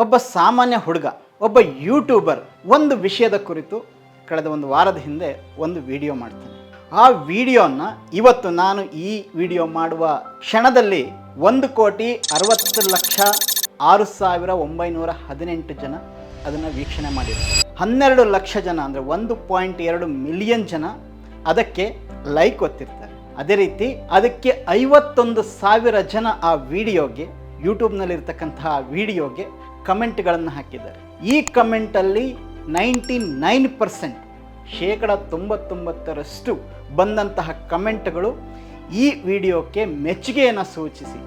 ಒಬ್ಬ ಸಾಮಾನ್ಯ ಹುಡುಗ, ಒಬ್ಬ ಯೂಟ್ಯೂಬರ್ ಒಂದು ವಿಷಯದ ಕುರಿತು ಕಳೆದ ಒಂದು ವಾರದ ಹಿಂದೆ ಒಂದು ವಿಡಿಯೋ ಮಾಡ್ತಾನೆ. ಆ ವಿಡಿಯೋನ ಇವತ್ತು ನಾನು ಈ ವಿಡಿಯೋ ಮಾಡುವ ಕ್ಷಣದಲ್ಲಿ ಒಂದು ಕೋಟಿ ಅರವತ್ತು ಲಕ್ಷ ಆರು ಸಾವಿರ ಒಂಬೈನೂರ ಹದಿನೆಂಟು ಜನ ಅದನ್ನು ವೀಕ್ಷಣೆ ಮಾಡಿದ್ದಾರೆ ಹನ್ನೆರಡು ಲಕ್ಷ ಜನ ಅಂದರೆ ಒಂದು ಪಾಯಿಂಟ್ ಎರಡು ಮಿಲಿಯನ್ ಜನ ಅದಕ್ಕೆ ಲೈಕ್ ಒತ್ತಿರ್ತಾರೆ. ಅದೇ ರೀತಿ ಅದಕ್ಕೆ ಐವತ್ತೊಂದು ಸಾವಿರ ಜನ ಆ ವಿಡಿಯೋಗೆ ಯೂಟ್ಯೂಬ್ನಲ್ಲಿರ್ತಕ್ಕಂತಹ ವಿಡಿಯೋಗೆ ಕಮೆಂಟ್ಗಳನ್ನು ಹಾಕಿದ್ದಾರೆ. ಈ ಕಮೆಂಟಲ್ಲಿ ನೈಂಟಿ ನೈನ್ ಪರ್ಸೆಂಟ್, ಶೇಕಡ ತೊಂಬತ್ತೊಂಬತ್ತರಷ್ಟು ಬಂದಂತಹ ಕಮೆಂಟ್ಗಳು ಈ ವಿಡಿಯೋಕ್ಕೆ ಮೆಚ್ಚುಗೆಯನ್ನು ಸೂಚಿಸಿ.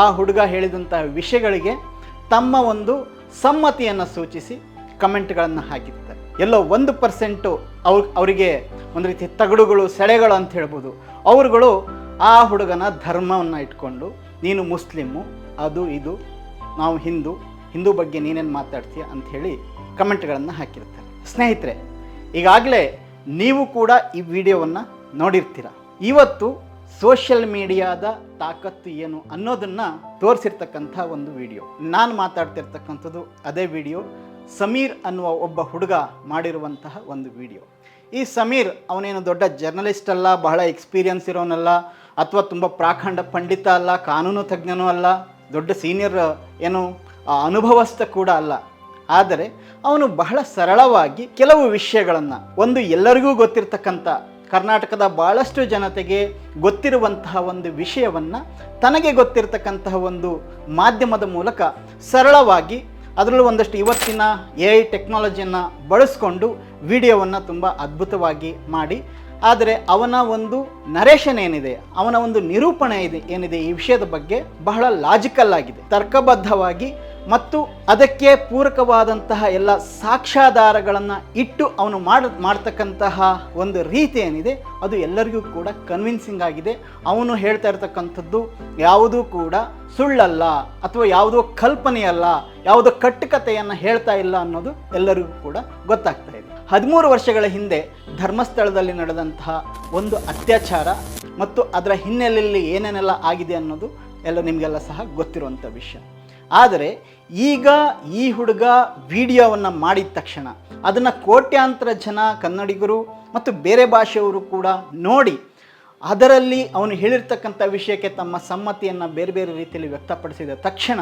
ಆ ಹುಡುಗ ಹೇಳಿದಂತಹ ವಿಷಯಗಳಿಗೆ ತಮ್ಮ ಒಂದು ಸಮ್ಮತಿಯನ್ನು ಸೂಚಿಸಿ ಕಮೆಂಟ್ಗಳನ್ನು ಹಾಕಿರ್ತಾರೆ ಎಲ್ಲೋ ಒಂದು ಪರ್ಸೆಂಟು ಅವ್ರ ಅವರಿಗೆ ಒಂದು ರೀತಿ ತಗಡುಗಳು, ಸೆಳೆಗಳು ಅಂತ ಹೇಳ್ಬೋದು. ಅವರುಗಳು ಆ ಹುಡುಗನ ಧರ್ಮವನ್ನು ಇಟ್ಕೊಂಡು, ನೀನು ಮುಸ್ಲಿಮು, ಅದು ಇದು, ನಾವು ಹಿಂದೂ ಹಿಂದೂ ಬಗ್ಗೆ ನೀನೇನು ಮಾತಾಡ್ತೀಯ ಅಂತ ಹೇಳಿ ಕಮೆಂಟ್ಗಳನ್ನು ಹಾಕಿರ್ತಾರೆ. ಸ್ನೇಹಿತರೆ, ಈಗಾಗಲೇ ನೀವು ಕೂಡ ಈ ವಿಡಿಯೋವನ್ನು ನೋಡಿರ್ತೀರ. ಇವತ್ತು ಸೋಷಿಯಲ್ ಮೀಡಿಯಾದ ತಾಕತ್ತು ಏನು ಅನ್ನೋದನ್ನು ತೋರಿಸಿರ್ತಕ್ಕಂಥ ಒಂದು ವಿಡಿಯೋ. ನಾನು ಮಾತಾಡ್ತಿರ್ತಕ್ಕಂಥದ್ದು ಅದೇ ವಿಡಿಯೋ. ಸಮೀರ್ ಅನ್ನುವ ಒಬ್ಬ ಹುಡುಗ ಮಾಡಿರುವಂತಹ ಒಂದು ವಿಡಿಯೋ. ಈ ಸಮೀರ್ ಅವನೇನು ದೊಡ್ಡ ಜರ್ನಲಿಸ್ಟ್ ಅಲ್ಲ, ಬಹಳ ಎಕ್ಸ್ಪೀರಿಯನ್ಸ್ ಇರೋನಲ್ಲ, ಅಥವಾ ತುಂಬ ಪ್ರಾಖಂಡ ಪಂಡಿತ ಅಲ್ಲ, ಕಾನೂನು ತಜ್ಞನೂ ಅಲ್ಲ, ದೊಡ್ಡ ಸೀನಿಯರ್ ಏನು ಆ, ಅನುಭವಸ್ಥ ಕೂಡ ಅಲ್ಲ. ಆದರೆ ಅವನು ಬಹಳ ಸರಳವಾಗಿ ಕೆಲವು ವಿಷಯಗಳನ್ನು ಒಂದು ಎಲ್ಲರಿಗೂ ಗೊತ್ತಿರತಕ್ಕಂಥ ಕರ್ನಾಟಕದ ಭಾಳಷ್ಟು ಜನತೆಗೆ ಗೊತ್ತಿರುವಂತಹ ಒಂದು ವಿಷಯವನ್ನು ತನಗೆ ಗೊತ್ತಿರತಕ್ಕಂತಹ ಒಂದು ಮಾಧ್ಯಮದ ಮೂಲಕ ಸರಳವಾಗಿ ಅದರಲ್ಲೂ ಒಂದಷ್ಟು ಇವತ್ತಿನ ಎ ಐ ಟೆಕ್ನಾಲಜಿಯನ್ನು ಬಳಸ್ಕೊಂಡು ವಿಡಿಯೋವನ್ನು ತುಂಬ ಅದ್ಭುತವಾಗಿ ಮಾಡಿ. ಆದರೆ ಅವನ ಒಂದು ನರೇಷನ್ ಏನಿದೆ ಅವನ ಒಂದು ನಿರೂಪಣೆ ಇದೆ ಏನಿದೆ ಈ ವಿಷಯದ ಬಗ್ಗೆ ಬಹಳ ಲಾಜಿಕಲ್ ಆಗಿದೆ. ತರ್ಕಬದ್ಧವಾಗಿ ಮತ್ತು ಅದಕ್ಕೆ ಪೂರಕವಾದಂತಹ ಎಲ್ಲ ಸಾಕ್ಷ್ಯಾಧಾರಗಳನ್ನು ಇಟ್ಟು ಅವನು ಮಾಡ, ಮಾಡ್ತಕ್ಕಂತಹ ಒಂದು ರೀತಿ ಏನಿದೆ, ಅದು ಎಲ್ಲರಿಗೂ ಕೂಡ ಕನ್ವಿನ್ಸಿಂಗ್ ಆಗಿದೆ. ಅವನು ಹೇಳ್ತಾ ಇರ್ತಕ್ಕಂಥದ್ದು, ಯಾವುದೂ ಕೂಡ ಸುಳ್ಳಲ್ಲ ಅಥವಾ ಯಾವುದೋ ಕಲ್ಪನೆಯಲ್ಲ, ಯಾವುದೋ ಕಟ್ಟುಕತೆಯನ್ನು ಹೇಳ್ತಾ ಇಲ್ಲ ಅನ್ನೋದು ಎಲ್ಲರಿಗೂ ಕೂಡ ಗೊತ್ತಾಗ್ತಾ ಇದೆ. ಹದಿಮೂರು ವರ್ಷಗಳ ಹಿಂದೆ ಧರ್ಮಸ್ಥಳದಲ್ಲಿ ನಡೆದಂತಹ ಒಂದು ಅತ್ಯಾಚಾರ ಮತ್ತು ಅದರ ಹಿನ್ನೆಲೆಯಲ್ಲಿ ಏನೇನೆಲ್ಲ ಆಗಿದೆ ಅನ್ನೋದು ಎಲ್ಲ ನಿಮಗೆಲ್ಲ ಸಹ ಗೊತ್ತಿರುವಂಥ ವಿಷಯ. ಆದರೆ ಈಗ ಈ ಹುಡುಗ ವಿಡಿಯೋವನ್ನು ಮಾಡಿದ ತಕ್ಷಣ ಅದನ್ನು ಕೋಟ್ಯಾಂತರ ಜನ ಕನ್ನಡಿಗರು ಮತ್ತು ಬೇರೆ ಭಾಷೆಯವರು ಕೂಡ ನೋಡಿ ಅದರಲ್ಲಿ ಅವನು ಹೇಳಿರ್ತಕ್ಕಂಥ ವಿಷಯಕ್ಕೆ ತಮ್ಮ ಸಮ್ಮತಿಯನ್ನು ಬೇರೆ ಬೇರೆ ರೀತಿಯಲ್ಲಿ ವ್ಯಕ್ತಪಡಿಸಿದ ತಕ್ಷಣ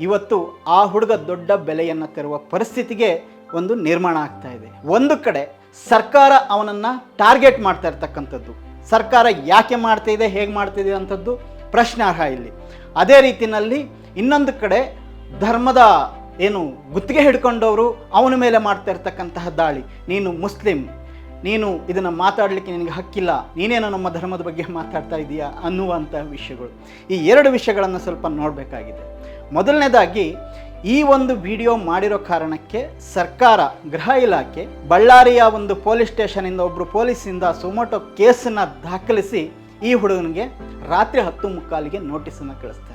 ಇವತ್ತು ಆ ಹುಡುಗ ದೊಡ್ಡ ಬೆಲೆಯನ್ನು ತರುವ ಪರಿಸ್ಥಿತಿಗೆ ಒಂದು ನಿರ್ಮಾಣ ಆಗ್ತಾ ಇದೆ. ಒಂದು ಕಡೆ ಸರ್ಕಾರ ಅವನನ್ನು ಟಾರ್ಗೆಟ್ ಮಾಡ್ತಾ ಇರ್ತಕ್ಕಂಥದ್ದು. ಸರ್ಕಾರ ಯಾಕೆ ಮಾಡ್ತಾ ಇದೆ ಹೇಗೆ ಮಾಡ್ತಿದೆ ಅಂಥದ್ದು ಪ್ರಶ್ನಾರ್ಹ ಇಲ್ಲಿ. ಅದೇ ರೀತಿಯಲ್ಲಿ ಇನ್ನೊಂದು ಕಡೆ ಧರ್ಮದ ಏನು ಗುತ್ತಿಗೆ ಹಿಡ್ಕೊಂಡವರು ಅವನ ಮೇಲೆ ಮಾಡ್ತಾ ಇರ್ತಕ್ಕಂತಹ ದಾಳಿ. ನೀನು ಮುಸ್ಲಿಂ, ನೀನು ಇದನ್ನು ಮಾತಾಡಲಿಕ್ಕೆ ನಿನಗೆ ಹಕ್ಕಿಲ್ಲ, ನೀನೇನೋ ನಮ್ಮ ಧರ್ಮದ ಬಗ್ಗೆ ಮಾತಾಡ್ತಾ ಇದೀಯಾ ಅನ್ನುವಂತಹ ವಿಷಯಗಳು. ಈ ಎರಡು ವಿಷಯಗಳನ್ನು ಸ್ವಲ್ಪ ನೋಡಬೇಕಾಗಿದೆ. ಮೊದಲನೇದಾಗಿ, ಈ ಒಂದು ವಿಡಿಯೋ ಮಾಡಿರೋ ಕಾರಣಕ್ಕೆ ಸರ್ಕಾರ, ಗೃಹ ಇಲಾಖೆ, ಬಳ್ಳಾರಿಯ ಒಂದು ಪೊಲೀಸ್ ಸ್ಟೇಷನಿಂದ ಒಬ್ಬರು ಪೊಲೀಸಿಂದ ಸುಮೋಟೋ ಕೇಸನ್ನು ದಾಖಲಿಸಿ ಈ ಹುಡುಗನಿಗೆ ರಾತ್ರಿ ಹತ್ತು ಮುಕ್ಕಾಲಿಗೆ ನೋಟಿಸನ್ನು ಕಳಿಸ್ತಾರೆ.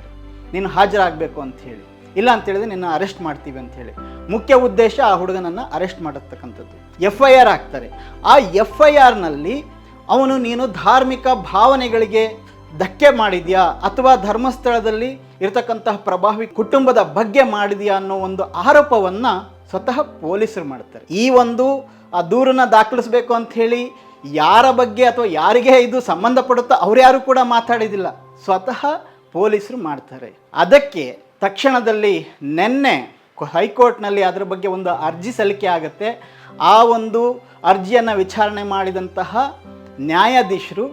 ನೀನು ಹಾಜರಾಗಬೇಕು ಅಂತ ಹೇಳಿ. ಇಲ್ಲ ಅಂತ ಹೇಳಿದ್ರೆ ನಿನ್ನ ಅರೆಸ್ಟ್ ಮಾಡ್ತೀವಿ ಅಂತ ಹೇಳಿ. ಮುಖ್ಯ ಉದ್ದೇಶ ಆ ಹುಡುಗನನ್ನು ಅರೆಸ್ಟ್ ಮಾಡತಕ್ಕಂಥದ್ದು. ಎಫ್ ಐ ಆರ್ ಹಾಕ್ತಾರೆ. ಆ ಎಫ್ ಐ ಆರ್ನಲ್ಲಿ ಅವನು ನೀನು ಧಾರ್ಮಿಕ ಭಾವನೆಗಳಿಗೆ ಧಕ್ಕೆ ಮಾಡಿದ್ಯಾ ಅಥವಾ ಧರ್ಮಸ್ಥಳದಲ್ಲಿ ಇರತಕ್ಕಂತಹ ಪ್ರಭಾವಿ ಕುಟುಂಬದ ಬಗ್ಗೆ ಮಾಡಿದ್ಯಾ ಅನ್ನೋ ಒಂದು ಆರೋಪವನ್ನು ಸ್ವತಃ ಪೊಲೀಸರು ಮಾಡ್ತಾರೆ. ಈ ಒಂದು, ಆ ದೂರನ್ನ ದಾಖಲಿಸಬೇಕು ಅಂತ ಹೇಳಿ ಯಾರ ಬಗ್ಗೆ ಅಥವಾ ಯಾರಿಗೆ ಇದು ಸಂಬಂಧಪಡುತ್ತೋ ಅವ್ರ್ಯಾರು ಕೂಡ ಮಾತಾಡಿದಿಲ್ಲ. ಸ್ವತಃ ಪೊಲೀಸರು ಮಾಡ್ತಾರೆ. ಅದಕ್ಕೆ ತಕ್ಷಣದಲ್ಲಿ ನಿನ್ನೆ ಹೈಕೋರ್ಟ್ನಲ್ಲಿ ಅದರ ಬಗ್ಗೆ ಒಂದು ಅರ್ಜಿ ಸಲ್ಲಿಕೆ ಆಗುತ್ತೆ. ಆ ಒಂದು ಅರ್ಜಿಯನ್ನು ವಿಚಾರಣೆ ಮಾಡಿದಂತಹ ನ್ಯಾಯಾಧೀಶರು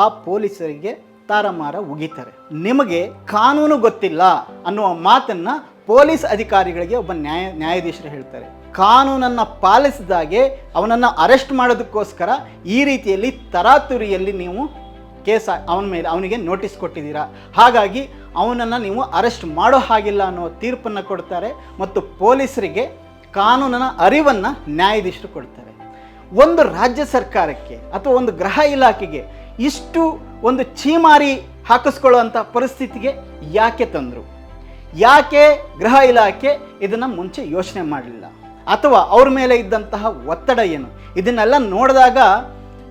ಆ ಪೊಲೀಸರಿಗೆ ತಾರಮಾರ ಉಗಿತಾರೆ. ನಿಮಗೆ ಕಾನೂನು ಗೊತ್ತಿಲ್ಲ ಅನ್ನುವ ಮಾತನ್ನ ಪೊಲೀಸ್ ಅಧಿಕಾರಿಗಳಿಗೆ ಒಬ್ಬ ನ್ಯಾಯ, ನ್ಯಾಯಾಧೀಶರು ಹೇಳ್ತಾರೆ. ಕಾನೂನನ್ನು ಪಾಲಿಸಿದಾಗೆ ಅವನನ್ನು ಅರೆಸ್ಟ್ ಮಾಡೋದಕ್ಕೋಸ್ಕರ ಈ ರೀತಿಯಲ್ಲಿ ತರಾತುರಿಯಲ್ಲಿ ನೀವು ಕೇಸ್ ಅವನ ಮೇಲೆ ಅವನಿಗೆ ನೋಟಿಸ್ ಕೊಟ್ಟಿದ್ದೀರಾ? ಹಾಗಾಗಿ ಅವನನ್ನು ನೀವು ಅರೆಸ್ಟ್ ಮಾಡೋ ಹಾಗಿಲ್ಲ ಅನ್ನೋ ತೀರ್ಪನ್ನು ಕೊಡ್ತಾರೆ ಮತ್ತು ಪೊಲೀಸರಿಗೆ ಕಾನೂನಿನ ಅರಿವನ್ನು ನ್ಯಾಯಾಧೀಶರು ಕೊಡ್ತಾರೆ. ಒಂದು ರಾಜ್ಯ ಸರ್ಕಾರಕ್ಕೆ ಅಥವಾ ಒಂದು ಗೃಹ ಇಲಾಖೆಗೆ ಇಷ್ಟು ಒಂದು ಚೀಮಾರಿ ಹಾಕಿಸ್ಕೊಳ್ಳುವಂಥ ಪರಿಸ್ಥಿತಿಗೆ ಯಾಕೆ ತಂದರು? ಯಾಕೆ ಗೃಹ ಇಲಾಖೆ ಇದನ್ನು ಮುಂಚೆ ಯೋಚನೆ ಮಾಡಲಿಲ್ಲ? ಅಥವಾ ಅವ್ರ ಮೇಲೆ ಇದ್ದಂತಹ ಒತ್ತಡ ಏನು? ಇದನ್ನೆಲ್ಲ ನೋಡಿದಾಗ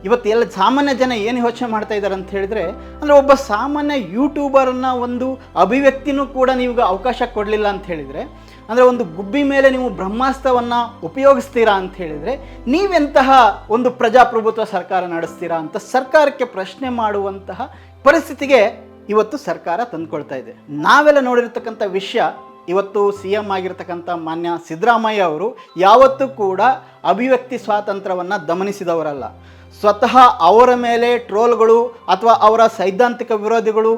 ಇವತ್ತು ಎಲ್ಲ ಸಾಮಾನ್ಯ ಜನ ಏನು ಯೋಚನೆ ಮಾಡ್ತಾ ಇದ್ದಾರೆ ಅಂತ ಹೇಳಿದ್ರೆ, ಅಂದರೆ ಒಬ್ಬ ಸಾಮಾನ್ಯ ಯೂಟ್ಯೂಬರ್ನ ಒಂದು ಅಭಿವ್ಯಕ್ತಿನೂ ಕೂಡ ನೀವು ಅವಕಾಶ ಕೊಡಲಿಲ್ಲ ಅಂತ ಹೇಳಿದರೆ, ಅಂದರೆ ಒಂದು ಗುಬ್ಬಿ ಮೇಲೆ ನೀವು ಬ್ರಹ್ಮಾಸ್ತ್ರವನ್ನು ಉಪಯೋಗಿಸ್ತೀರಾ ಅಂತ ಹೇಳಿದರೆ, ನೀವೆಂತಹ ಒಂದು ಪ್ರಜಾಪ್ರಭುತ್ವ ಸರ್ಕಾರ ನಡೆಸ್ತೀರಾ ಅಂತ ಸರ್ಕಾರಕ್ಕೆ ಪ್ರಶ್ನೆ ಮಾಡುವಂತಹ ಪರಿಸ್ಥಿತಿಗೆ ಇವತ್ತು ಸರ್ಕಾರ ತಂದುಕೊಳ್ತಾ ಇದೆ. ನಾವೆಲ್ಲ ನೋಡಿರ್ತಕ್ಕಂಥ ವಿಷಯ ಇವತ್ತು ಸಿ ಎಂ ಆಗಿರ್ತಕ್ಕಂಥ ಮಾನ್ಯ ಸಿದ್ದರಾಮಯ್ಯ ಅವರು ಯಾವತ್ತೂ ಕೂಡ ಅಭಿವ್ಯಕ್ತಿ ಸ್ವಾತಂತ್ರ್ಯವನ್ನು ದಮನಿಸಿದವರಲ್ಲ. ಸ್ವತಃ ಅವರ ಮೇಲೆ ಟ್ರೋಲ್ಗಳು ಅಥವಾ ಅವರ ಸೈದ್ಧಾಂತಿಕ ವಿರೋಧಿಗಳು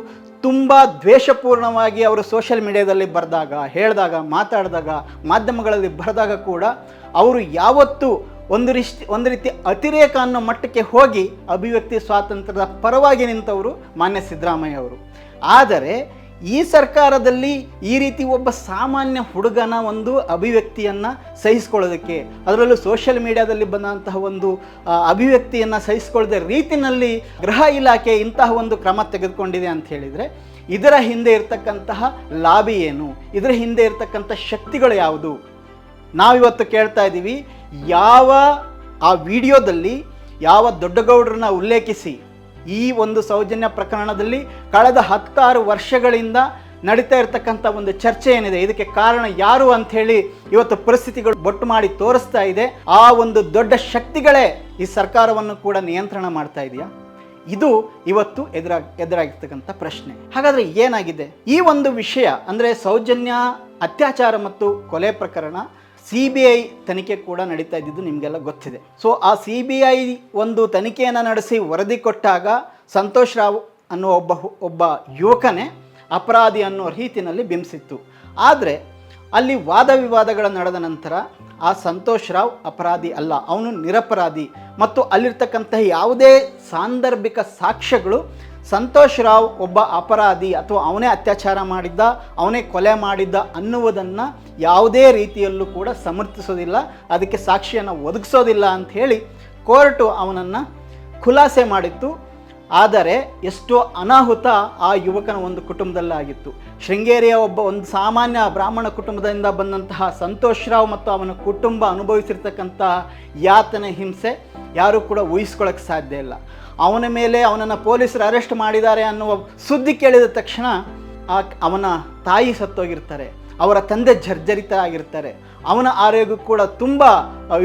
ತುಂಬ ದ್ವೇಷಪೂರ್ಣವಾಗಿ ಅವರು ಸೋಷಿಯಲ್ ಮೀಡಿಯಾದಲ್ಲಿ ಬರೆದಾಗ, ಹೇಳಿದಾಗ, ಮಾತಾಡಿದಾಗ, ಮಾಧ್ಯಮಗಳಲ್ಲಿ ಬರೆದಾಗ ಕೂಡ ಅವರು ಯಾವತ್ತೂ ಒಂದು ರೀತಿ ಒಂದು ರೀತಿ ಅತಿರೇಕ ಅನ್ನೋ ಮಟ್ಟಕ್ಕೆ ಹೋಗಿ ಅಭಿವ್ಯಕ್ತಿ ಸ್ವಾತಂತ್ರ್ಯದ ಪರವಾಗಿ ನಿಂತವರು ಮಾನ್ಯ ಸಿದ್ದರಾಮಯ್ಯ ಅವರು. ಆದರೆ ಈ ಸರ್ಕಾರದಲ್ಲಿ ಈ ರೀತಿ ಒಬ್ಬ ಸಾಮಾನ್ಯ ಹುಡುಗನ ಒಂದು ಅಭಿವ್ಯಕ್ತಿಯನ್ನು ಸಹಿಸ್ಕೊಳ್ಳೋದಕ್ಕೆ, ಅದರಲ್ಲೂ ಸೋಷಿಯಲ್ ಮೀಡಿಯಾದಲ್ಲಿ ಬಂದಂತಹ ಒಂದು ಅಭಿವ್ಯಕ್ತಿಯನ್ನು ಸಹಿಸ್ಕೊಳ್ಳದ ರೀತಿನಲ್ಲಿ ಗೃಹ ಇಲಾಖೆ ಇಂತಹ ಒಂದು ಕ್ರಮ ತೆಗೆದುಕೊಂಡಿದೆ ಅಂತ ಹೇಳಿದರೆ, ಇದರ ಹಿಂದೆ ಇರತಕ್ಕಂತಹ ಲಾಬಿ ಏನು? ಇದರ ಹಿಂದೆ ಇರತಕ್ಕಂಥ ಶಕ್ತಿಗಳು ಯಾವುದು? ನಾವಿವತ್ತು ಕೇಳ್ತಾ ಇದ್ದೀವಿ, ಯಾವ ಆ ವಿಡಿಯೋದಲ್ಲಿ ಯಾವ ದೊಡ್ಡಗೌಡರನ್ನ ಉಲ್ಲೇಖಿಸಿ ಈ ಒಂದು ಸೌಜನ್ಯ ಪ್ರಕರಣದಲ್ಲಿ ಕಳೆದ ಹತ್ತಾರು ವರ್ಷಗಳಿಂದ ನಡೀತಾ ಇರತಕ್ಕಂಥ ಒಂದು ಚರ್ಚೆ ಏನಿದೆ? ಇದಕ್ಕೆ ಕಾರಣ ಯಾರು ಅಂತ ಹೇಳಿ ಇವತ್ತು ಪರಿಸ್ಥಿತಿಗಳು ಬೊಟ್ಟು ಮಾಡಿ ತೋರಿಸ್ತಾ ಇದೆ. ಆ ಒಂದು ದೊಡ್ಡ ಶಕ್ತಿಗಳೇ ಈ ಸರ್ಕಾರವನ್ನು ಕೂಡ ನಿಯಂತ್ರಣ ಮಾಡ್ತಾ ಇದೆಯಾ? ಇದು ಇವತ್ತು ಎದುರಾಗ ಎದುರಾಗಿರ್ತಕ್ಕಂಥ ಪ್ರಶ್ನೆ. ಹಾಗಾದರೆ ಏನಾಗಿದೆ? ಈ ಒಂದು ವಿಷಯ ಅಂದರೆ ಸೌಜನ್ಯ, ಅತ್ಯಾಚಾರ ಮತ್ತು ಕೊಲೆ ಪ್ರಕರಣ ಸಿ ಬಿ ಐ ತನಿಖೆ ಕೂಡ ನಡೀತಾ ಇದ್ದಿದ್ದು ನಿಮಗೆಲ್ಲ ಗೊತ್ತಿದೆ. ಸೊ ಆ ಸಿ ಬಿ ಐ ಒಂದು ತನಿಖೆಯನ್ನು ನಡೆಸಿ ವರದಿ ಕೊಟ್ಟಾಗ ಸಂತೋಷ್ ರಾವ್ ಅನ್ನೋ ಒಬ್ಬ ಒಬ್ಬ ಯುವಕನೇ ಅಪರಾಧಿ ಅನ್ನೋ ರೀತಿಯಲ್ಲಿ ಬಿಂಬಿಸಿತ್ತು. ಆದರೆ ಅಲ್ಲಿ ವಾದ ವಿವಾದಗಳ ನಡೆದ ನಂತರ ಆ ಸಂತೋಷ್ ರಾವ್ ಅಪರಾಧಿ ಅಲ್ಲ, ಅವನು ನಿರಪರಾಧಿ. ಮತ್ತು ಅಲ್ಲಿರ್ತಕ್ಕಂತಹ ಯಾವುದೇ ಸಾಂದರ್ಭಿಕ ಸಾಕ್ಷ್ಯಗಳು ಸಂತೋಷ್ ರಾವ್ ಒಬ್ಬ ಅಪರಾಧಿ ಅಥವಾ ಅವನೇ ಅತ್ಯಾಚಾರ ಮಾಡಿದ್ದ, ಅವನೇ ಕೊಲೆ ಮಾಡಿದ್ದ ಅನ್ನುವುದನ್ನು ಯಾವುದೇ ರೀತಿಯಲ್ಲೂ ಕೂಡ ಸಮರ್ಥಿಸೋದಿಲ್ಲ, ಅದಕ್ಕೆ ಸಾಕ್ಷಿಯನ್ನು ಒದಗಿಸೋದಿಲ್ಲ ಅಂತ ಹೇಳಿ ಕೋರ್ಟು ಅವನನ್ನು ಖುಲಾಸೆ ಮಾಡಿತ್ತು. ಆದರೆ ಎಷ್ಟೋ ಅನಾಹುತ ಆ ಯುವಕನ ಒಂದು ಕುಟುಂಬದಲ್ಲಾಗಿತ್ತು. ಶೃಂಗೇರಿಯ ಒಬ್ಬ ಒಂದು ಸಾಮಾನ್ಯ ಬ್ರಾಹ್ಮಣ ಕುಟುಂಬದಿಂದ ಬಂದಂತಹ ಸಂತೋಷ್ ರಾವ್ ಮತ್ತು ಅವನ ಕುಟುಂಬ ಅನುಭವಿಸಿರ್ತಕ್ಕಂತಹ ಯಾತನೆ, ಹಿಂಸೆ ಯಾರೂ ಕೂಡ ಊಹಿಸ್ಕೊಳ್ಳೋಕ್ಕೆ ಸಾಧ್ಯ ಇಲ್ಲ. ಅವನ ಮೇಲೆ ಅವನನ್ನು ಪೊಲೀಸರು ಅರೆಸ್ಟ್ ಮಾಡಿದ್ದಾರೆ ಅನ್ನುವ ಸುದ್ದಿ ಕೇಳಿದ ತಕ್ಷಣ ಆ ಅವನ ತಾಯಿ ಸತ್ತೋಗಿರ್ತಾರೆ, ಅವರ ತಂದೆ ಜರ್ಜರಿತ ಆಗಿರ್ತಾರೆ ಅವನ ಆರೋಗ್ಯ ಕೂಡ ತುಂಬ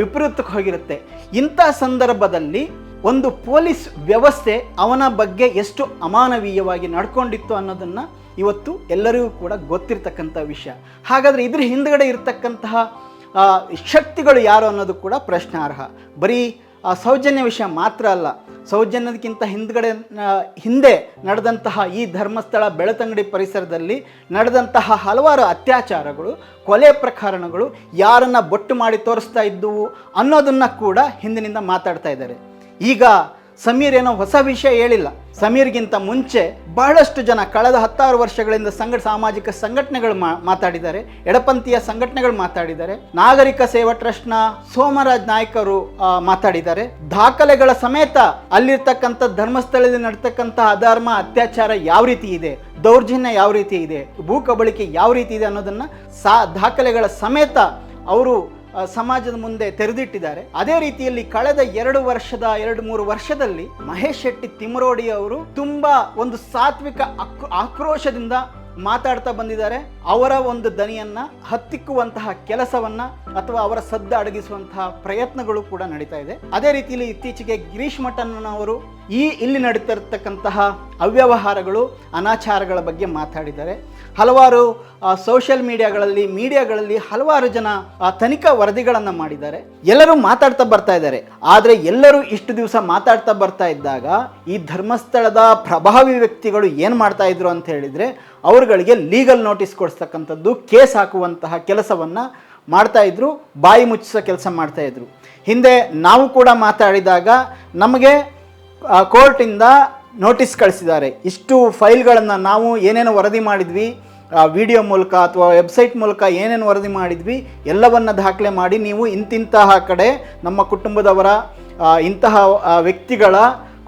ವಿಪರೀತಕ್ಕೆ ಹೋಗಿರುತ್ತೆ. ಇಂಥ ಸಂದರ್ಭದಲ್ಲಿ ಒಂದು ಪೊಲೀಸ್ ವ್ಯವಸ್ಥೆ ಅವನ ಬಗ್ಗೆ ಎಷ್ಟು ಅಮಾನವೀಯವಾಗಿ ನಡ್ಕೊಂಡಿತ್ತು ಅನ್ನೋದನ್ನು ಇವತ್ತು ಎಲ್ಲರಿಗೂ ಕೂಡ ಗೊತ್ತಿರ್ತಕ್ಕಂಥ ವಿಷಯ. ಹಾಗಾದರೆ ಇದ್ರ ಹಿಂದ್ಗಡೆ ಇರತಕ್ಕಂತಹ ಶಕ್ತಿಗಳು ಯಾರು ಅನ್ನೋದು ಕೂಡ ಪ್ರಶ್ನಾರ್ಹ. ಬರೀ ಸೌಜನ್ಯ ವಿಷಯ ಮಾತ್ರ ಅಲ್ಲ, ಸೌಜನ್ಯದಕ್ಕಿಂತ ಹಿಂದ್ಗಡೆ ಹಿಂದೆ ನಡೆದಂತಹ ಈ ಧರ್ಮಸ್ಥಳ ಬೆಳತಂಗಡಿ ಪರಿಸರದಲ್ಲಿ ನಡೆದಂತಹ ಹಲವಾರು ಅತ್ಯಾಚಾರಗಳು, ಕೊಲೆ ಪ್ರಕರಣಗಳು ಯಾರನ್ನು ಬೊಟ್ಟು ಮಾಡಿ ತೋರಿಸ್ತಾ ಇದ್ದುವು ಅನ್ನೋದನ್ನು ಕೂಡ ಹಿಂದಿನಿಂದ ಮಾತಾಡ್ತಾ ಇದ್ದಾರೆ. ಈಗ ಸಮೀರ್ ಏನೋ ಹೊಸ ವಿಷಯ ಹೇಳಿಲ್ಲ. ಸಮೀರ್ಗಿಂತ ಮುಂಚೆ ಬಹಳಷ್ಟು ಜನ ಕಳೆದ ಹತ್ತಾರು ವರ್ಷಗಳಿಂದ ಸಂಘ, ಸಾಮಾಜಿಕ ಸಂಘಟನೆಗಳು ಮಾತಾಡಿದ್ದಾರೆ. ಎಡಪಂಥೀಯ ಸಂಘಟನೆಗಳು ಮಾತಾಡಿದ್ದಾರೆ. ನಾಗರಿಕ ಸೇವಾ ಟ್ರಸ್ಟ್ನ ಸೋಮರಾಜ್ ನಾಯಕರು ಮಾತಾಡಿದ್ದಾರೆ. ದಾಖಲೆಗಳ ಸಮೇತ ಅಲ್ಲಿರ್ತಕ್ಕಂಥ ಧರ್ಮಸ್ಥಳದಲ್ಲಿ ನಡ್ತಕ್ಕಂಥ ಅಧರ್ಮ, ಅತ್ಯಾಚಾರ ಯಾವ ರೀತಿ ಇದೆ? ದೌರ್ಜನ್ಯ ಯಾವ ರೀತಿ ಇದೆ? ಭೂ ಕಬಳಿಕೆ ಯಾವ ರೀತಿ ಇದೆ ಅನ್ನೋದನ್ನ ಸಾ, ದಾಖಲೆಗಳ ಸಮೇತ ಅವರು ಸಮಾಜದ ಮುಂದೆ ತೆರೆದಿಟ್ಟಿದ್ದಾರೆ. ಅದೇ ರೀತಿಯಲ್ಲಿ ಕಳೆದ ಎರಡು ವರ್ಷದ, ಎರಡು ಮೂರು ವರ್ಷದಲ್ಲಿ ಮಹೇಶ್ ಶೆಟ್ಟಿ ತಿಮರೋಡಿ ಅವರು ತುಂಬಾ ಒಂದು ಸಾತ್ವಿಕ ಆಕ್ರೋ- ಆಕ್ರೋಶದಿಂದ ಮಾತಾಡ್ತಾ ಬಂದಿದ್ದಾರೆ. ಅವರ ಒಂದು ದನಿಯನ್ನ ಹತ್ತಿಕ್ಕುವಂತಹ ಕೆಲಸವನ್ನ ಅಥವಾ ಅವರ ಸದ್ದ ಅಡಗಿಸುವಂತಹ ಪ್ರಯತ್ನಗಳು ಕೂಡ ನಡೀತಾ ಇದೆ. ಅದೇ ರೀತಿಯಲ್ಲಿ ಇತ್ತೀಚೆಗೆ ಗಿರೀಶ್ ಮಠನ್ ಅವರು ಈ ಇಲ್ಲಿ ನಡೀತಿರ್ತಕ್ಕಂತಹ ಅವ್ಯವಹಾರಗಳು, ಅನಾಚಾರಗಳ ಬಗ್ಗೆ ಮಾತಾಡಿದ್ದಾರೆ. ಹಲವಾರು ಸೋಷಿಯಲ್ ಮೀಡಿಯಾಗಳಲ್ಲಿ ಮೀಡಿಯಾಗಳಲ್ಲಿ ಹಲವಾರು ಜನ ತನಿಖಾ ವರದಿಗಳನ್ನು ಮಾಡಿದ್ದಾರೆ. ಎಲ್ಲರೂ ಮಾತಾಡ್ತಾ ಬರ್ತಾ ಇದ್ದಾರೆ. ಆದರೆ ಎಲ್ಲರೂ ಇಷ್ಟು ದಿವಸ ಮಾತಾಡ್ತಾ ಬರ್ತಾ ಇದ್ದಾಗ ಈ ಧರ್ಮಸ್ಥಳದ ಪ್ರಭಾವಿ ವ್ಯಕ್ತಿಗಳು ಏನು ಮಾಡ್ತಾ ಇದ್ರು ಅಂತ ಹೇಳಿದರೆ ಅವರುಗಳಿಗೆ ಲೀಗಲ್ ನೋಟಿಸ್ ಕೊಡಿಸ್ತಕ್ಕಂಥದ್ದು ಕೇಸ್ ಹಾಕುವಂತಹ ಕೆಲಸವನ್ನು ಮಾಡ್ತಾ ಇದ್ರು, ಬಾಯಿ ಮುಚ್ಚಿಸೋ ಕೆಲಸ ಮಾಡ್ತಾ ಇದ್ರು. ಹಿಂದೆ ನಾವು ಕೂಡ ಮಾತಾಡಿದಾಗ ನಮಗೆ ಕೋರ್ಟಿಂದ ನೋಟಿಸ್ ಕಳಿಸಿದ್ದಾರೆ. ಇಷ್ಟು ಫೈಲ್ಗಳನ್ನು ನಾವು ಏನೇನು ವರದಿ ಮಾಡಿದ್ವಿ ವಿಡಿಯೋ ಮೂಲಕ ಅಥವಾ ವೆಬ್ಸೈಟ್ ಮೂಲಕ ಏನೇನು ವರದಿ ಮಾಡಿದ್ವಿ, ಎಲ್ಲವನ್ನ ದಾಖಲೆ ಮಾಡಿ ನೀವು ಇಂತಿಂತಹ ಕಡೆ ನಮ್ಮ ಕುಟುಂಬದವರ ಇಂತಹ ವ್ಯಕ್ತಿಗಳ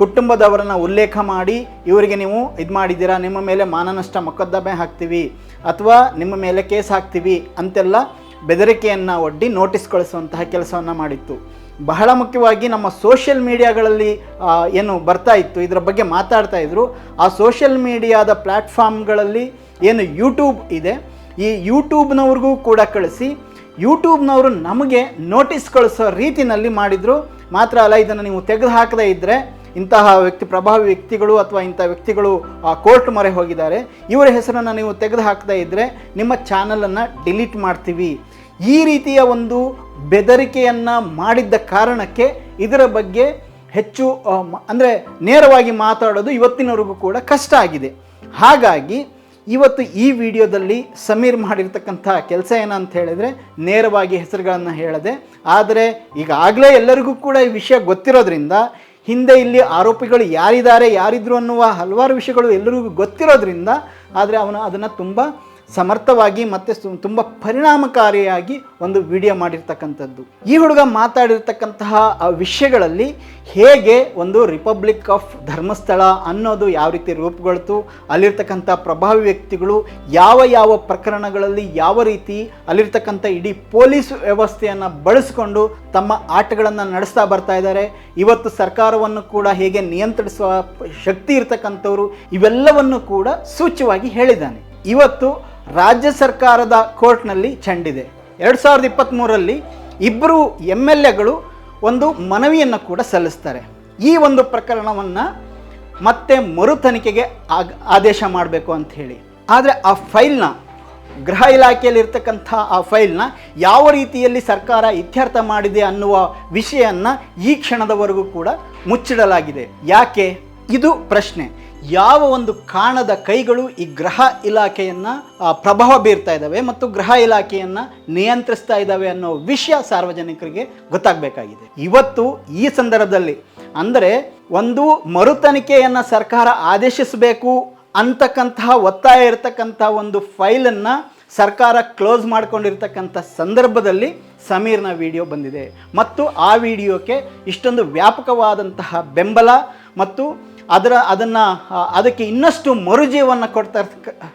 ಕುಟುಂಬದವರನ್ನ ಉಲ್ಲೇಖ ಮಾಡಿ ಇವರಿಗೆ ನೀವು ಇದು ಮಾಡಿದ್ದೀರಾ, ನಿಮ್ಮ ಮೇಲೆ ಮಾನನಷ್ಟ ಮೊಕದ್ದಮೆ ಹಾಕ್ತೀವಿ ಅಥವಾ ನಿಮ್ಮ ಮೇಲೆ ಕೇಸ್ ಹಾಕ್ತೀವಿ ಅಂತೆಲ್ಲ ಬೆದರಿಕೆಯನ್ನು ಒಡ್ಡಿ ನೋಟಿಸ್ ಕಳಿಸುವಂತಹ ಕೆಲಸವನ್ನು ಮಾಡಿತ್ತು. ಬಹಳ ಮುಖ್ಯವಾಗಿ ನಮ್ಮ ಸೋಷಿಯಲ್ ಮೀಡಿಯಾಗಳಲ್ಲಿ ಏನು ಬರ್ತಾ ಇತ್ತು, ಇದರ ಬಗ್ಗೆ ಮಾತಾಡ್ತಾ ಇದ್ರು. ಆ ಸೋಷಿಯಲ್ ಮೀಡಿಯಾದ ಪ್ಲ್ಯಾಟ್ಫಾರ್ಮ್ಗಳಲ್ಲಿ ಏನು ಯೂಟ್ಯೂಬ್ ಇದೆ, ಈ ಯೂಟ್ಯೂಬ್ನವ್ರಿಗೂ ಕೂಡ ಕಳಿಸಿ. ಯೂಟ್ಯೂಬ್ನವರು ನಮಗೆ ನೋಟಿಸ್ ಕಳಿಸೋ ರೀತಿಯಲ್ಲಿ ಮಾಡಿದರು. ಮಾತ್ರ ಅಲ್ಲ, ಇದನ್ನು ನೀವು ತೆಗೆದು ಹಾಕದೇ ಇದ್ದರೆ ಇಂತಹ ವ್ಯಕ್ತಿ, ಪ್ರಭಾವಿ ವ್ಯಕ್ತಿಗಳು ಅಥವಾ ಇಂಥ ವ್ಯಕ್ತಿಗಳು ಕೋರ್ಟ್ ಮೊರೆ ಹೋಗಿದ್ದಾರೆ. ಇವರ ಹೆಸರನ್ನು ನೀವು ತೆಗೆದು ಹಾಕದೇ ಇದ್ದರೆ ನಿಮ್ಮ ಚಾನಲನ್ನು ಡಿಲೀಟ್ ಮಾಡ್ತೀವಿ. ಈ ರೀತಿಯ ಒಂದು ಬೆದರಿಕೆಯನ್ನು ಮಾಡಿದ್ದ ಕಾರಣಕ್ಕೆ ಇದರ ಬಗ್ಗೆ ಹೆಚ್ಚು ಅಂದರೆ ನೇರವಾಗಿ ಮಾತಾಡೋದು ಇವತ್ತಿನವರೆಗೂ ಕೂಡ ಕಷ್ಟ ಆಗಿದೆ. ಹಾಗಾಗಿ ಇವತ್ತು ಈ ವಿಡಿಯೋದಲ್ಲಿ ಸಮೀರ್ ಮಾಡಿರ್ತಕ್ಕಂಥ ಕೆಲಸ ಏನಂತ ಹೇಳಿದರೆ ನೇರವಾಗಿ ಹೆಸರುಗಳನ್ನು ಹೇಳದೆ, ಆದರೆ ಈಗಾಗಲೇ ಎಲ್ಲರಿಗೂ ಕೂಡ ಈ ವಿಷಯ ಗೊತ್ತಿರೋದ್ರಿಂದ ಹಿಂದೆ ಇಲ್ಲಿ ಆರೋಪಿಗಳು ಯಾರಿದ್ದಾರೆ, ಯಾರಿದ್ರು ಅನ್ನುವ ಹಲವಾರು ವಿಷಯಗಳು ಎಲ್ಲರಿಗೂ ಗೊತ್ತಿರೋದ್ರಿಂದ, ಆದರೆ ಅವನು ಅದನ್ನು ತುಂಬ ಸಮರ್ಥವಾಗಿ ಮತ್ತು ತುಂಬ ಪರಿಣಾಮಕಾರಿಯಾಗಿ ಒಂದು ವಿಡಿಯೋ ಮಾಡಿರ್ತಕ್ಕಂಥದ್ದು. ಈ ಹುಡುಗ ಮಾತಾಡಿರ್ತಕ್ಕಂತಹ, ಆ, ವಿಷಯಗಳಲ್ಲಿ ಹೇಗೆ ಒಂದು ರಿಪಬ್ಲಿಕ್ ಆಫ್ ಧರ್ಮಸ್ಥಳ ಅನ್ನೋದು ಯಾವ ರೀತಿ ರೂಪುಗೊಳ್ತು, ಅಲ್ಲಿರ್ತಕ್ಕಂಥ ಪ್ರಭಾವಿ ವ್ಯಕ್ತಿಗಳು ಯಾವ ಯಾವ ಪ್ರಕರಣಗಳಲ್ಲಿ ಯಾವ ರೀತಿ ಅಲ್ಲಿರ್ತಕ್ಕಂಥ ಇಡೀ ಪೊಲೀಸ್ ವ್ಯವಸ್ಥೆಯನ್ನು ಬಳಸಿಕೊಂಡು ತಮ್ಮ ಆಟಗಳನ್ನು ನಡೆಸ್ತಾ ಬರ್ತಾ ಇದ್ದಾರೆ, ಇವತ್ತು ಸರ್ಕಾರವನ್ನು ಕೂಡ ಹೇಗೆ ನಿಯಂತ್ರಿಸುವ ಶಕ್ತಿ ಇರ್ತಕ್ಕಂಥವ್ರು, ಇವೆಲ್ಲವನ್ನು ಕೂಡ ಸೂಚ್ಯವಾಗಿ ಹೇಳಿದ್ದಾನೆ. ಇವತ್ತು ರಾಜ್ಯ ಸರ್ಕಾರದ ಕೋರ್ಟ್ನಲ್ಲಿ ಚೆಂಡಿದೆ. ಎರಡು ಸಾವಿರದ ಇಪ್ಪತ್ತ್ಮೂರಲ್ಲಿ ಇಬ್ಬರು ಎಂ ಎಲ್ ಎಗಳು ಒಂದು ಮನವಿಯನ್ನು ಕೂಡ ಸಲ್ಲಿಸ್ತಾರೆ. ಈ ಒಂದು ಪ್ರಕರಣವನ್ನು ಮತ್ತೆ ಮರು ತನಿಖೆಗೆ ಆಗ್, ಆದೇಶ ಮಾಡಬೇಕು ಅಂತ ಹೇಳಿ. ಆದರೆ ಆ ಫೈಲ್ನ, ಗೃಹ ಇಲಾಖೆಯಲ್ಲಿರ್ತಕ್ಕಂಥ ಆ ಫೈಲ್ನ ಯಾವ ರೀತಿಯಲ್ಲಿ ಸರ್ಕಾರ ಇತ್ಯರ್ಥ ಮಾಡಿದೆ ಅನ್ನುವ ವಿಷಯವನ್ನು ಈ ಕ್ಷಣದವರೆಗೂ ಕೂಡ ಮುಚ್ಚಿಡಲಾಗಿದೆ. ಯಾಕೆ? ಇದು ಪ್ರಶ್ನೆ. ಯಾವ ಒಂದು ಕಾಣದ ಕೈಗಳು ಈ ಗ್ರಹ ಇಲಾಖೆಯನ್ನು ಪ್ರಭಾವ ಬೀರ್ತಾ ಇದ್ದಾವೆ ಮತ್ತು ಗೃಹ ಇಲಾಖೆಯನ್ನು ನಿಯಂತ್ರಿಸ್ತಾ ಇದ್ದಾವೆ ಅನ್ನೋ ವಿಷಯ ಸಾರ್ವಜನಿಕರಿಗೆ ಗೊತ್ತಾಗಬೇಕಾಗಿದೆ. ಇವತ್ತು ಈ ಸಂದರ್ಭದಲ್ಲಿ ಅಂದರೆ ಒಂದು ಮರು ತನಿಖೆಯನ್ನು ಸರ್ಕಾರ ಆದೇಶಿಸಬೇಕು ಅಂತಕ್ಕಂತಹ ಒತ್ತಾಯ ಇರತಕ್ಕಂಥ ಒಂದು ಫೈಲನ್ನು ಸರ್ಕಾರ ಕ್ಲೋಸ್ ಮಾಡಿಕೊಂಡಿರ್ತಕ್ಕಂಥ ಸಂದರ್ಭದಲ್ಲಿ ಸಮೀರ್ನ ವಿಡಿಯೋ ಬಂದಿದೆ. ಮತ್ತು ಆ ವಿಡಿಯೋಕ್ಕೆ ಇಷ್ಟೊಂದು ವ್ಯಾಪಕವಾದಂತಹ ಬೆಂಬಲ ಮತ್ತು ಅದರ, ಅದನ್ನು ಅದಕ್ಕೆ ಇನ್ನಷ್ಟು ಮರುಜೀವನ ಕೊಡ್ತಾ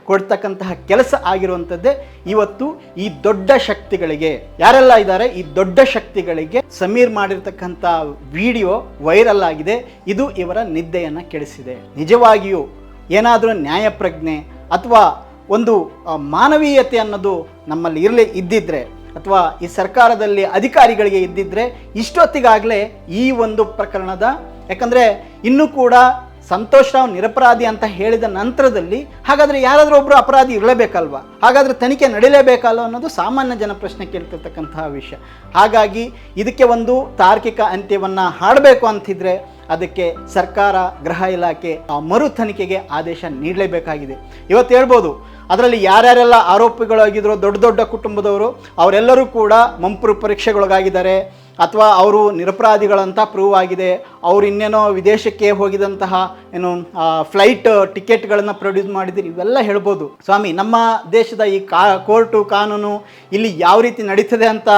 ಕೊಡ್ತಕ್ಕಂತಹ ಕೆಲಸ ಆಗಿರುವಂಥದ್ದೇ ಇವತ್ತು ಈ ದೊಡ್ಡ ಶಕ್ತಿಗಳಿಗೆ. ಯಾರೆಲ್ಲ ಇದ್ದಾರೆ? ಈ ದೊಡ್ಡ ಶಕ್ತಿಗಳಿಗೆ ಸಮೀರ್ ಮಾಡಿರ್ತಕ್ಕಂಥ ವಿಡಿಯೋ ವೈರಲ್ ಆಗಿದೆ. ಇದು ಇವರ ನಿದ್ದೆಯನ್ನು ಕೆಡಿಸಿದೆ. ನಿಜವಾಗಿಯೂ ಏನಾದರೂ ನ್ಯಾಯಪ್ರಜ್ಞೆ ಅಥವಾ ಒಂದು ಮಾನವೀಯತೆ ಅನ್ನೋದು ನಮ್ಮಲ್ಲಿ ಇರಲಿ, ಇದ್ದಿದ್ರೆ ಅಥವಾ ಈ ಸರ್ಕಾರದಲ್ಲಿ ಅಧಿಕಾರಿಗಳಿಗೆ ಇದ್ದಿದ್ರೆ ಇಷ್ಟೊತ್ತಿಗಾಗಲೇ ಈ ಒಂದು ಪ್ರಕರಣದ, ಯಾಕಂದರೆ ಇನ್ನೂ ಕೂಡ ಸಂತೋಷ್ ರಾವ್ ನಿರಪರಾಧಿ ಅಂತ ಹೇಳಿದ ನಂತರದಲ್ಲಿ ಹಾಗಾದರೆ ಯಾರಾದರೂ ಒಬ್ಬರು ಅಪರಾಧಿ ಇರಲೇಬೇಕಲ್ವಾ? ಹಾಗಾದರೆ ತನಿಖೆ ನಡೀಲೇಬೇಕಲ್ವ ಅನ್ನೋದು ಸಾಮಾನ್ಯ ಜನ ಪ್ರಶ್ನೆ ಕೇಳ್ತಿರ್ತಕ್ಕಂತಹ ವಿಷಯ. ಹಾಗಾಗಿ ಇದಕ್ಕೆ ಒಂದು ತಾರ್ಕಿಕ ಅಂತ್ಯವನ್ನು ಹಾಡಬೇಕು ಅಂತಿದ್ರೆ ಅದಕ್ಕೆ ಸರ್ಕಾರ, ಗೃಹ ಇಲಾಖೆ ಆ ಮರು ತನಿಖೆಗೆ ಆದೇಶ ನೀಡಲೇಬೇಕಾಗಿದೆ. ಇವತ್ತು ಹೇಳ್ಬೋದು, ಅದರಲ್ಲಿ ಯಾರ್ಯಾರೆಲ್ಲ ಆರೋಪಿಗಳಾಗಿದ್ರು, ದೊಡ್ಡ ದೊಡ್ಡ ಕುಟುಂಬದವರು, ಅವರೆಲ್ಲರೂ ಕೂಡ ಮಂಪರು ಪರೀಕ್ಷೆಗೊಳಗಾಗಿದ್ದಾರೆ. ಅಥವಾ ಅವರು ನಿರಪರಾಧಿಗಳಂತ ಪ್ರೂವ್ ಆಗಿದೆ, ಅವರು ಇನ್ನೇನೋ ವಿದೇಶಕ್ಕೆ ಹೋಗಿದಂತಹ ಏನು ಫ್ಲೈಟ್ ಟಿಕೆಟ್ಗಳನ್ನು ಪ್ರೊಡ್ಯೂಸ್ ಮಾಡಿದ್ದೀರಿ, ಇವೆಲ್ಲ ಹೇಳ್ಬೋದು. ಸ್ವಾಮಿ, ನಮ್ಮ ದೇಶದ ಈ ಕಾ, ಕೋರ್ಟು ಕಾನೂನು ಇಲ್ಲಿ ಯಾವ ರೀತಿ ನಡೀತದೆ ಅಂತ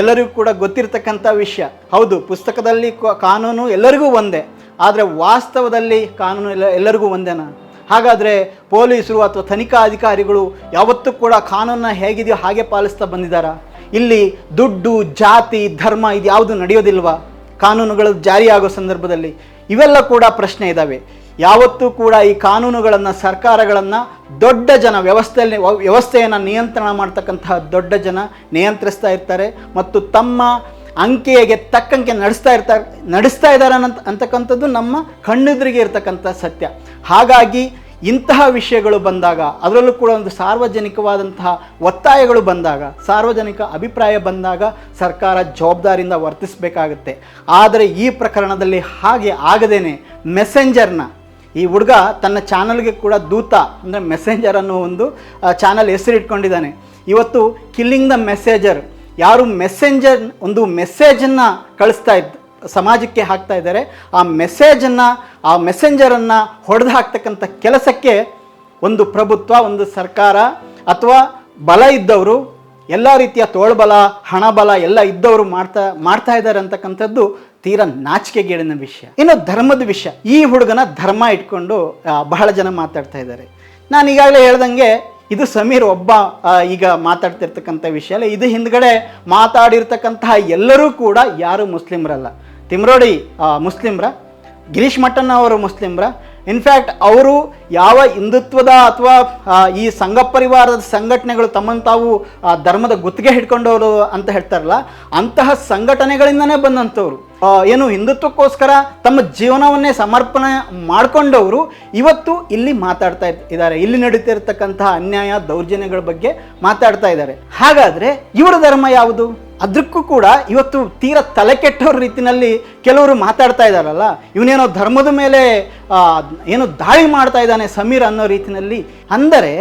ಎಲ್ಲರಿಗೂ ಕೂಡ ಗೊತ್ತಿರತಕ್ಕಂಥ ವಿಷಯ. ಹೌದು, ಪುಸ್ತಕದಲ್ಲಿ ಕಾನೂನು ಎಲ್ಲರಿಗೂ ಒಂದೇ, ಆದರೆ ವಾಸ್ತವದಲ್ಲಿ ಕಾನೂನು ಎಲ್ಲ, ಎಲ್ಲರಿಗೂ ಒಂದೇನಾ ಹಾಗಾದರೆ ಪೊಲೀಸರು ಅಥವಾ ತನಿಖಾ ಅಧಿಕಾರಿಗಳು ಯಾವತ್ತೂ ಕೂಡ ಕಾನೂನನ್ನ ಹೇಗಿದೆಯೋ ಹಾಗೆ ಪಾಲಿಸ್ತಾ ಬಂದಿದ್ದಾರಾ? ಇಲ್ಲಿ ದುಡ್ಡು, ಜಾತಿ, ಧರ್ಮ ಇದು ಯಾವುದು ನಡೆಯೋದಿಲ್ವಾ? ಕಾನೂನುಗಳು ಜಾರಿಯಾಗೋ ಸಂದರ್ಭದಲ್ಲಿ ಇವೆಲ್ಲ ಕೂಡ ಪ್ರಶ್ನೆ ಇದ್ದಾವೆ ಯಾವತ್ತೂ ಕೂಡ ಈ ಕಾನೂನುಗಳನ್ನು, ಸರ್ಕಾರಗಳನ್ನು ದೊಡ್ಡ ಜನ ವ್ಯವಸ್ಥೆಯಲ್ಲಿ ವ್ಯವಸ್ಥೆಯನ್ನು ನಿಯಂತ್ರಣ ಮಾಡ್ತಕ್ಕಂತಹ ದೊಡ್ಡ ಜನ ನಿಯಂತ್ರಿಸ್ತಾ ಇರ್ತಾರೆ ಮತ್ತು ತಮ್ಮ ಅಂಕೆಗೆ ತಕ್ಕಂಗೆ ನಡೆಸ್ತಾ ಇರ್ತಾರೆ ನಡೆಸ್ತಾ ಇದ್ದಾರೆ ಅನ್ನೋ ಅಂತಕ್ಕಂಥದ್ದು ನಮ್ಮ ಕಣ್ಣೆದುರಿಗೆ ಇರತಕ್ಕಂಥ ಸತ್ಯ. ಹಾಗಾಗಿ ಇಂತಹ ವಿಷಯಗಳು ಬಂದಾಗ, ಅದರಲ್ಲೂ ಕೂಡ ಒಂದು ಸಾರ್ವಜನಿಕವಾದಂತಹ ಒತ್ತಾಯಗಳು ಬಂದಾಗ, ಸಾರ್ವಜನಿಕ ಅಭಿಪ್ರಾಯ ಬಂದಾಗ ಸರ್ಕಾರ ಜವಾಬ್ದಾರಿಯಿಂದ ವರ್ತಿಸಬೇಕಾಗುತ್ತೆ. ಆದರೆ ಈ ಪ್ರಕರಣದಲ್ಲಿ ಹಾಗೆ ಆಗದೇನೆ ಮೆಸೆಂಜರ್ನ, ಈ ಹುಡುಗ ತನ್ನ ಚಾನಲ್ಗೆ ಕೂಡ ದೂತ, ಅಂದರೆ ಮೆಸೆಂಜರ್ ಅನ್ನೋ ಒಂದು ಚಾನಲ್ ಹೆಸರಿಟ್ಕೊಂಡಿದ್ದಾನೆ. ಇವತ್ತು ಕಿಲ್ಲಿಂಗ್ ದ ಮೆಸೇಜರ್, ಯಾರು ಮೆಸೆಂಜರ್, ಒಂದು ಮೆಸೇಜನ್ನು ಕಳಿಸ್ತಾ ಇದ್ದ ಸಮಾಜಕ್ಕೆ ಹಾಕ್ತಾ ಇದ್ದಾರೆ. ಆ ಮೆಸೇಜನ್ನು ಆ ಮೆಸೆಂಜರನ್ನು ಹೊಡೆದು ಹಾಕ್ತಕ್ಕಂಥ ಕೆಲಸಕ್ಕೆ ಒಂದು ಪ್ರಭುತ್ವ, ಒಂದು ಸರ್ಕಾರ ಅಥವಾ ಬಲ ಇದ್ದವರು, ಎಲ್ಲ ರೀತಿಯ ತೋಳ್ಬಲ, ಹಣಬಲ ಎಲ್ಲ ಇದ್ದವರು ಮಾಡ್ತಾ ಮಾಡ್ತಾ ಇದ್ದಾರೆ ಅಂತಕ್ಕಂಥದ್ದು ತೀರಾ ನಾಚಿಕೆಗೇಡಿನ ವಿಷಯ. ಇನ್ನು ಧರ್ಮದ ವಿಷಯ. ಈ ಹುಡುಗನ ಧರ್ಮ ಇಟ್ಕೊಂಡು ಬಹಳ ಜನ ಮಾತಾಡ್ತಾ ಇದ್ದಾರೆ. ನಾನು ಈಗಾಗಲೇ ಹೇಳ್ದಂಗೆ ಇದು ಸಮೀರ್ ಒಬ್ಬ ಈಗ ಮಾತಾಡ್ತಿರ್ತಕ್ಕಂಥ ವಿಷಯ ಅಲ್ಲ. ಇದು ಹಿಂದ್ಗಡೆ ಮಾತಾಡಿರ್ತಕ್ಕಂತಹ ಎಲ್ಲರೂ ಕೂಡ ಯಾರು ಮುಸ್ಲಿಮ್ರಲ್ಲ. ತಿಮ್ರೋಡಿ ಮುಸ್ಲಿಮ್ರ, ಗಿರೀಶ್ ಮಟ್ಟಣ್ಣ ಅವರು ಮುಸ್ಲಿಮ್ರ. ಇನ್ಫ್ಯಾಕ್ಟ್ ಅವರು ಯಾವ ಹಿಂದುತ್ವದ ಅಥವಾ ಈ ಸಂಘ ಪರಿವಾರದ ಸಂಘಟನೆಗಳು ತಮ್ಮನ್ನು ತಾವು ಧರ್ಮದ ಗುತ್ತಿಗೆ ಹಿಡ್ಕೊಂಡವರು ಅಂತ ಹೇಳ್ತಾರಲ್ಲ, ಅಂತಹ ಸಂಘಟನೆಗಳಿಂದನೇ ಬಂದಂಥವ್ರು. ಏನು ಹಿಂದುತ್ವಕ್ಕೋಸ್ಕರ ತಮ್ಮ ಜೀವನವನ್ನೇ ಸಮರ್ಪಣೆ ಮಾಡಿಕೊಂಡವರು ಇವತ್ತು ಇಲ್ಲಿ ಮಾತಾಡ್ತಾ ಇದ್- ಇದ್ದಾರೆ. ಇಲ್ಲಿ ನಡೀತಿರ್ತಕ್ಕಂತಹ ಅನ್ಯಾಯ, ದೌರ್ಜನ್ಯಗಳ ಬಗ್ಗೆ ಮಾತಾಡ್ತಾ ಇದ್ದಾರೆ. ಹಾಗಾದ್ರೆ ಇವರ ಧರ್ಮ ಯಾವುದು? ಅದಕ್ಕೂ ಕೂಡ ಇವತ್ತು ತೀರ ತಲೆ ಕೆಟ್ಟವ್ರ ರೀತಿನಲ್ಲಿ ಕೆಲವರು ಮಾತಾಡ್ತಾ ಇದ್ದಾರಲ್ಲ, ಇವನೇನೋ ಧರ್ಮದ ಮೇಲೆ ಏನು ದಾಳಿ ಮಾಡ್ತಾ ಇದ್ದಾನೆ ಸಮೀರ್ ಅನ್ನೋ ರೀತಿಯಲ್ಲಿ ಅಂದರೆ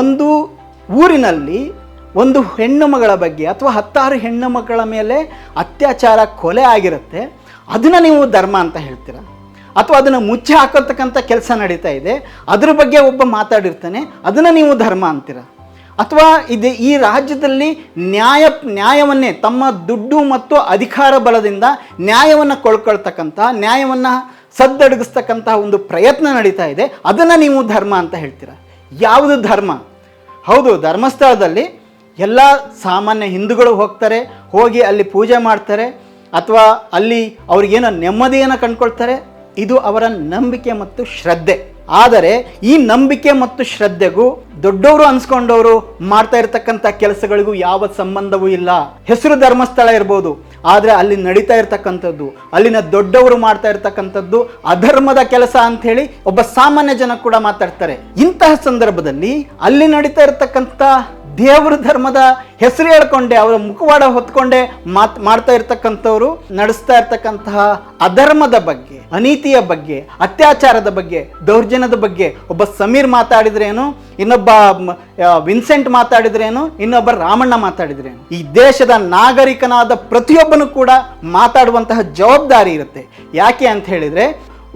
ಒಂದು ಊರಿನಲ್ಲಿ ಒಂದು ಹೆಣ್ಣು ಮಗಳ ಬಗ್ಗೆ ಅಥವಾ ಹತ್ತಾರು ಹೆಣ್ಣು ಮಕ್ಕಳ ಮೇಲೆ ಅತ್ಯಾಚಾರ ಕೊಲೆ ಆಗಿರುತ್ತೆ. ಅದನ್ನು ನೀವು ಧರ್ಮ ಅಂತ ಹೇಳ್ತೀರಾ? ಅಥವಾ ಅದನ್ನು ಮುಚ್ಚಿ ಹಾಕೋತಕ್ಕಂಥ ಕೆಲಸ ನಡೀತಾ ಇದೆ. ಅದ್ರ ಬಗ್ಗೆ ಒಬ್ಬ ಮಾತಾಡಿರ್ತಾನೆ, ಅದನ್ನು ನೀವು ಧರ್ಮ ಅಂತೀರಾ? ಅಥವಾ ಇದು ಈ ರಾಜ್ಯದಲ್ಲಿ ನ್ಯಾಯ, ನ್ಯಾಯವನ್ನೇ ತಮ್ಮ ದುಡ್ಡು ಮತ್ತು ಅಧಿಕಾರ ಬಲದಿಂದ ನ್ಯಾಯವನ್ನು ಕೊಳ್ಕೊಳ್ತಕ್ಕಂಥ ನ್ಯಾಯವನ್ನು ಸದ್ದಡಗಿಸ್ತಕ್ಕಂತಹ ಒಂದು ಪ್ರಯತ್ನ ನಡೀತಾ ಇದೆ. ಅದನ್ನು ನೀವು ಧರ್ಮ ಅಂತ ಹೇಳ್ತೀರಾ? ಯಾವುದು ಧರ್ಮ? ಹೌದು, ಧರ್ಮಸ್ಥಳದಲ್ಲಿ ಎಲ್ಲ ಸಾಮಾನ್ಯ ಹಿಂದೂಗಳು ಹೋಗ್ತಾರೆ, ಹೋಗಿ ಅಲ್ಲಿ ಪೂಜೆ ಮಾಡ್ತಾರೆ, ಅಥವಾ ಅಲ್ಲಿ ಅವ್ರಿಗೇನೋ ನೆಮ್ಮದಿಯನ್ನು ಕಂಡ್ಕೊಳ್ತಾರೆ. ಇದು ಅವರ ನಂಬಿಕೆ ಮತ್ತು ಶ್ರದ್ಧೆ. ಆದರೆ ಈ ನಂಬಿಕೆ ಮತ್ತು ಶ್ರದ್ಧೆಗೂ ದೊಡ್ಡವರು ಅನ್ಸ್ಕೊಂಡವರು ಮಾಡ್ತಾ ಇರತಕ್ಕಂಥ ಕೆಲಸಗಳಿಗೂ ಯಾವ ಸಂಬಂಧವೂ ಇಲ್ಲ. ಹೆಸರು ಧರ್ಮಸ್ಥಳ ಇರ್ಬೋದು, ಆದರೆ ಅಲ್ಲಿ ನಡೀತಾ ಇರ್ತಕ್ಕಂಥದ್ದು, ಅಲ್ಲಿನ ದೊಡ್ಡವರು ಮಾಡ್ತಾ ಇರ್ತಕ್ಕಂಥದ್ದು ಅಧರ್ಮದ ಕೆಲಸ ಅಂತ ಹೇಳಿ ಒಬ್ಬ ಸಾಮಾನ್ಯ ಜನ ಕೂಡ ಮಾತಾಡ್ತಾರೆ. ಇಂತಹ ಸಂದರ್ಭದಲ್ಲಿ ಅಲ್ಲಿ ನಡೀತಾ ಇರತಕ್ಕಂಥ ದೇವರ ಧರ್ಮದ ಹೆಸರು ಹೇಳ್ಕೊಂಡೆ, ಅವರ ಮುಖವಾಡ ಹೊತ್ಕೊಂಡೆ ಮಾತ್, ಮಾಡ್ತಾ ಇರ್ತಕ್ಕಂಥವ್ರು, ನಡೆಸ್ತಾ ಇರ್ತಕ್ಕಂತಹ ಅಧರ್ಮದ ಬಗ್ಗೆ, ಅನೀತಿಯ ಬಗ್ಗೆ, ಅತ್ಯಾಚಾರದ ಬಗ್ಗೆ, ದೌರ್ಜನ್ಯದ ಬಗ್ಗೆ ಒಬ್ಬ ಸಮೀರ್ ಮಾತಾಡಿದ್ರೇನು, ಇನ್ನೊಬ್ಬ ವಿನ್ಸೆಂಟ್ ಮಾತಾಡಿದ್ರೇನು, ಇನ್ನೊಬ್ಬ ರಾಮಣ್ಣ ಮಾತಾಡಿದ್ರೇನು. ಈ ದೇಶದ ನಾಗರಿಕನಾದ ಪ್ರತಿಯೊಬ್ಬನು ಕೂಡ ಮಾತಾಡುವಂತಹ ಜವಾಬ್ದಾರಿ ಇರುತ್ತೆ. ಯಾಕೆ ಅಂತ ಹೇಳಿದ್ರೆ,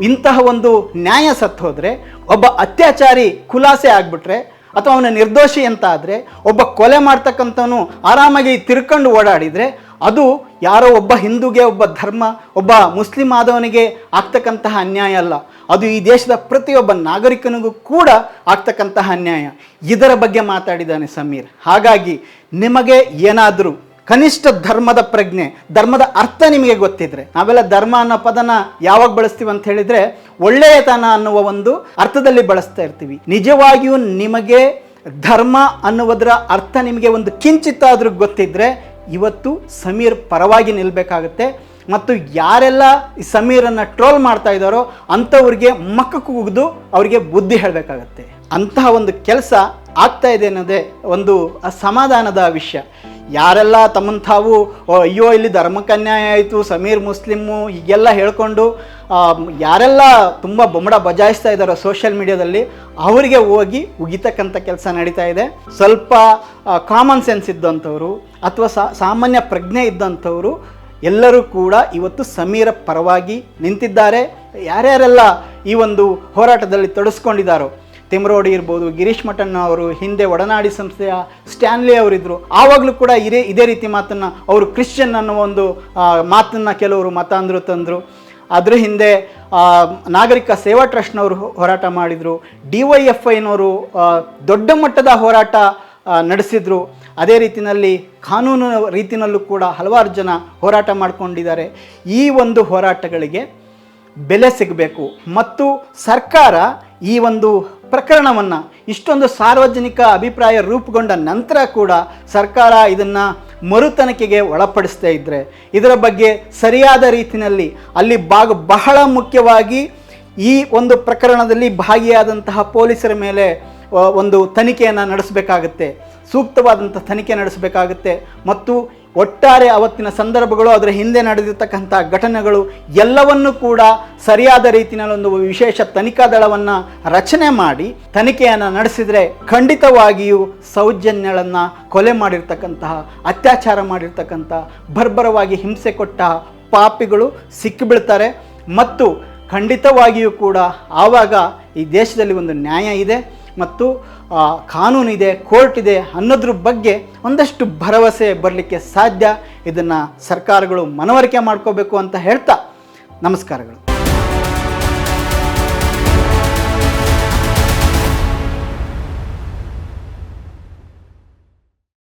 ಇಂತಹ ಒಂದು ನ್ಯಾಯ ಸತ್ತು ಹೋದ್ರೆ, ಒಬ್ಬ ಅತ್ಯಾಚಾರಿ ಖುಲಾಸೆ ಆಗ್ಬಿಟ್ರೆ ಅಥವಾ ಅವನ ನಿರ್ದೋಷಿ ಅಂತ ಆದರೆ ಒಬ್ಬ ಕೊಲೆ ಮಾಡ್ತಕ್ಕಂಥವನು ಆರಾಮಾಗಿ ತಿರ್ಕೊಂಡು ಓಡಾಡಿದರೆ ಅದು ಯಾರೋ ಒಬ್ಬ ಹಿಂದೂಗೆ, ಒಬ್ಬ ಧರ್ಮ, ಒಬ್ಬ ಮುಸ್ಲಿಂ ಆದವನಿಗೆ ಆಗ್ತಕ್ಕಂತಹ ಅನ್ಯಾಯ ಅಲ್ಲ. ಅದು ಈ ದೇಶದ ಪ್ರತಿಯೊಬ್ಬ ನಾಗರಿಕನಿಗೂ ಕೂಡ ಆಗ್ತಕ್ಕಂತಹ ಅನ್ಯಾಯ. ಇದರ ಬಗ್ಗೆ ಮಾತಾಡಿದ್ದಾನೆ ಸಮೀರ್. ಹಾಗಾಗಿ ನಿಮಗೆ ಏನಾದರೂ ಕನಿಷ್ಠ ಧರ್ಮದ ಪ್ರಜ್ಞೆ, ಧರ್ಮದ ಅರ್ಥ ನಿಮಗೆ ಗೊತ್ತಿದ್ರೆ. ನಾವೆಲ್ಲ ಧರ್ಮ ಅನ್ನೋ ಪದನ ಯಾವಾಗ ಬಳಸ್ತೀವಿ ಅಂತ ಹೇಳಿದ್ರೆ ಒಳ್ಳೆಯತನ ಅನ್ನುವ ಒಂದು ಅರ್ಥದಲ್ಲಿ ಬಳಸ್ತಾ ಇರ್ತೀವಿ. ನಿಜವಾಗಿಯೂ ನಿಮಗೆ ಧರ್ಮ ಅನ್ನುವುದರ ಅರ್ಥ ನಿಮಗೆ ಒಂದು ಕಿಂಚಿತ್ತಾದ್ರೂ ಗೊತ್ತಿದ್ರೆ ಇವತ್ತು ಸಮೀರ್ ಪರವಾಗಿ ನಿಲ್ಲಬೇಕಾಗುತ್ತೆ ಮತ್ತು ಯಾರೆಲ್ಲ ಈ ಸಮೀರನ್ನು ಟ್ರೋಲ್ ಮಾಡ್ತಾ ಇದ್ದಾರೋ ಅಂಥವ್ರಿಗೆ ಮಕ್ಕ ಕೂಗಿದು ಅವರಿಗೆ ಬುದ್ಧಿ ಹೇಳಬೇಕಾಗತ್ತೆ. ಅಂತಹ ಒಂದು ಕೆಲಸ ಆಗ್ತಾ ಇದೆ ಅನ್ನೋದೇ ಒಂದು ಸಮಾಧಾನದ ವಿಷಯ. ಯಾರೆಲ್ಲ ತಮ್ಮನ್ನು ತಾವು ಅಯ್ಯೋ, ಇಲ್ಲಿ ಧರ್ಮಕನ್ಯಾಯ ಆಯಿತು, ಸಮೀರ್ ಮುಸ್ಲಿಮು, ಹೀಗೆಲ್ಲ ಹೇಳ್ಕೊಂಡು ಯಾರೆಲ್ಲ ತುಂಬ ಬೊಮ್ಮಡ ಬಜಾಯಿಸ್ತಾ ಇದ್ದಾರೋ ಸೋಷಿಯಲ್ ಮೀಡಿಯಾದಲ್ಲಿ ಅವರಿಗೆ ಹೋಗಿ ಉಗಿತಕ್ಕಂಥ ಕೆಲಸ ನಡೀತಾ ಇದೆ. ಸ್ವಲ್ಪ ಕಾಮನ್ ಸೆನ್ಸ್ ಇದ್ದಂಥವ್ರು ಅಥವಾ ಸಾಮಾನ್ಯ ಪ್ರಜ್ಞೆ ಇದ್ದಂಥವರು ಎಲ್ಲರೂ ಕೂಡ ಇವತ್ತು ಸಮೀರ ಪರವಾಗಿ ನಿಂತಿದ್ದಾರೆ. ಯಾರ್ಯಾರೆಲ್ಲ ಈ ಒಂದು ಹೋರಾಟದಲ್ಲಿ ತೊಡಸ್ಕೊಂಡಿದ್ದಾರೋ ತಿಮ್ರೋಡಿ ಇರ್ಬೋದು, ಗಿರೀಶ್ ಮಠಣ್ಣ ಅವರು ಹಿಂದೆ ಒಡನಾಡಿ ಸಂಸ್ಥೆಯ ಸ್ಟ್ಯಾನ್ಲಿ ಅವರಿದ್ದರು ಆವಾಗಲೂ ಕೂಡ ಇದೇ ಇದೇ ರೀತಿ ಮಾತನ್ನು ಅವರು ಕ್ರಿಶ್ಚಿಯನ್ ಅನ್ನೋ ಒಂದು ಮಾತನ್ನು ಕೆಲವರು ಅಂದರು ತಂದರು. ಅದರ ಹಿಂದೆ ನಾಗರಿಕ ಸೇವಾ ಟ್ರಸ್ಟ್ನವರು ಹೋರಾಟ ಮಾಡಿದರು. ಡಿ ವೈ ಎಫ್ ಐನವರು ದೊಡ್ಡ ಮಟ್ಟದ ಹೋರಾಟ ನಡೆಸಿದ್ರು. ಅದೇ ರೀತಿಯಲ್ಲಿ ಕಾನೂನು ರೀತಿಯಲ್ಲೂ ಕೂಡ ಹಲವಾರು ಜನ ಹೋರಾಟ ಮಾಡಿಕೊಂಡಿದ್ದಾರೆ. ಈ ಒಂದು ಹೋರಾಟಗಳಿಗೆ ಬೆಲೆ ಸಿಗಬೇಕು. ಮತ್ತು ಸರ್ಕಾರ ಈ ಒಂದು ಪ್ರಕರಣವನ್ನು ಇಷ್ಟೊಂದು ಸಾರ್ವಜನಿಕ ಅಭಿಪ್ರಾಯ ರೂಪುಗೊಂಡ ನಂತರ ಕೂಡ ಸರ್ಕಾರ ಇದನ್ನು ಮರುತನಿಖೆಗೆ ಒಳಪಡಿಸ್ತಾ ಇದ್ದರೆ ಇದರ ಬಗ್ಗೆ ಸರಿಯಾದ ರೀತಿಯಲ್ಲಿ ಅಲ್ಲಿ ಭಾಗ ಬಹಳ ಮುಖ್ಯವಾಗಿ ಈ ಒಂದು ಪ್ರಕರಣದಲ್ಲಿ ಭಾಗಿಯಾದಂತಹ ಪೊಲೀಸರ ಮೇಲೆ ಒಂದು ತನಿಖೆಯನ್ನು ನಡೆಸಬೇಕಾಗುತ್ತೆ ಸೂಕ್ತವಾದಂಥ ತನಿಖೆ ನಡೆಸಬೇಕಾಗುತ್ತೆ ಮತ್ತು ಒಟ್ಟಾರೆ ಅವತ್ತಿನ ಸಂದರ್ಭಗಳು, ಅದರ ಹಿಂದೆ ನಡೆದಿರ್ತಕ್ಕಂಥ ಘಟನೆಗಳು, ಎಲ್ಲವನ್ನೂ ಕೂಡ ಸರಿಯಾದ ರೀತಿಯಲ್ಲಿ ಒಂದು ವಿಶೇಷ ತನಿಖಾ ದಳವನ್ನು ರಚನೆ ಮಾಡಿ, ತನಿಖೆಯನ್ನು ನಡೆಸಿದರೆ ಖಂಡಿತವಾಗಿಯೂ ಸೌಜನ್ಯಗಳನ್ನು ಕೊಲೆ ಮಾಡಿರ್ತಕ್ಕಂತಹ, ಅತ್ಯಾಚಾರ ಮಾಡಿರ್ತಕ್ಕಂಥ, ಬರ್ಬರವಾಗಿ ಹಿಂಸೆ ಕೊಟ್ಟ ಪಾಪಿಗಳು ಸಿಕ್ಕಿಬಿಡ್ತಾರೆ ಮತ್ತು ಖಂಡಿತವಾಗಿಯೂ ಕೂಡ ಆವಾಗ ಈ ದೇಶದಲ್ಲಿ ಒಂದು ನ್ಯಾಯ ಇದೆ. ಮತ್ತು ಕಾನೂನಿದೆ ಕೋರ್ಟ್ ಇದೆ ಅನ್ನೋದ್ರ ಬಗ್ಗೆ ಒಂದಷ್ಟು ಭರವಸೆ ಬರಲಿಕ್ಕೆ ಸಾಧ್ಯ. ಇದನ್ನು ಸರ್ಕಾರಗಳು ಮನವರಿಕೆ ಮಾಡ್ಕೋಬೇಕು ಅಂತ ಹೇಳ್ತಾ ನಮಸ್ಕಾರಗಳು.